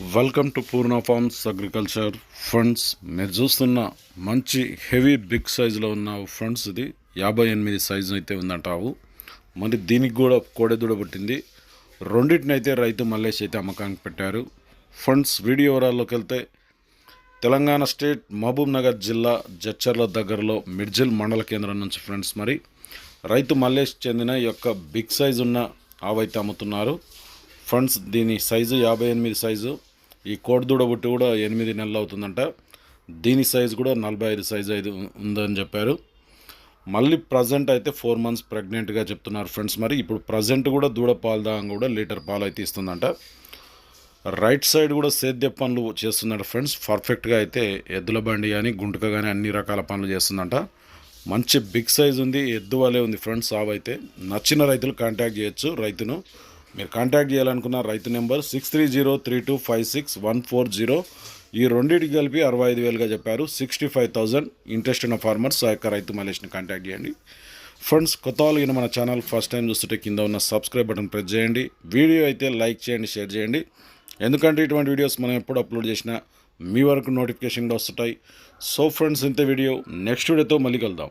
Welcome to Purna farms agriculture funds మీరు చూస్తున్న మంచి హెవీ బిగ్ సైజులో ఉన్న ఫండ్స్ ఇది. యాభై ఎనిమిది సైజు అయితే ఉందంటావు. మరి దీనికి కూడా కోడెదూడ పట్టింది. రెండింటిని అయితే రైతు మల్లేష్ అయితే అమ్మకానికి పెట్టారు. ఫండ్స్ వీడియో వివరాల్లోకి వెళ్తే తెలంగాణ స్టేట్ మహబూబ్ నగర్ జిల్లా జచ్చర్ల దగ్గరలో మిడ్జిల్ మండల కేంద్రం నుంచి ఫ్రెండ్స్ మరి రైతు మల్లేష్ చెందిన యొక్క బిగ్ సైజు ఉన్న ఆవైతే అమ్ముతున్నారు. ఫండ్స్ దీని సైజు యాభై ఎనిమిది సైజు ఈ కోడిదూడ బుట్టి కూడా ఎనిమిది నెలలు అవుతుందంట. దీని సైజు కూడా నలభై ఐదు సైజు ఐదు ఉందని చెప్పారు. మళ్ళీ ప్రజెంట్ అయితే ఫోర్ మంత్స్ ప్రెగ్నెంట్గా చెప్తున్నారు ఫ్రెండ్స్ మరి. ఇప్పుడు ప్రజెంట్ కూడా దూడ పాలు దాగం కూడా లీటర్ పాలు అయితే ఇస్తుందంట. రైట్ సైడ్ కూడా సేద్య పనులు చేస్తుందంట ఫ్రెండ్స్ పర్ఫెక్ట్గా అయితే ఎద్దుల బండి కానీ గుంటక కానీ అన్ని రకాల పనులు చేస్తుందంట. మంచి బిగ్ సైజ్ ఉంది ఎద్దు వలే ఉంది ఫ్రెండ్స్ ఆవైతే నచ్చిన రైతులు కాంటాక్ట్ చేయొచ్చు రైతును. మీరు కాంటాక్ట్ చేయాలనుకున్న రైతు number six three zero three two five six one four zero ఈ రెండింటికి కలిపి అరవై ఐదు వేలుగా చెప్పారు. సిక్స్టీ ఫైవ్ థౌజండ్ ఇంట్రెస్ట్ ఉన్న ఫార్మర్స్ ఆ యొక్క రైతు మలేష్ని కాంటాక్ట్ చేయండి. ఫ్రెండ్స్ కొత్త వాళ్ళు మన ఛానల్ ఫస్ట్ టైం చూస్తుంటే కింద ఉన్న సబ్స్క్రైబ్ బటన్ ప్రెస్ చేయండి. వీడియో అయితే లైక్ చేయండి షేర్ చేయండి. ఎందుకంటే ఇటువంటి వీడియోస్ మనం ఎప్పుడు అప్లోడ్ చేసినా మీ వరకు నోటిఫికేషన్గా వస్తుంటాయి. సో ఫ్రెండ్స్ ఇంత వీడియో నెక్స్ట్ వీడియోతో మళ్ళీ కలుద్దాం.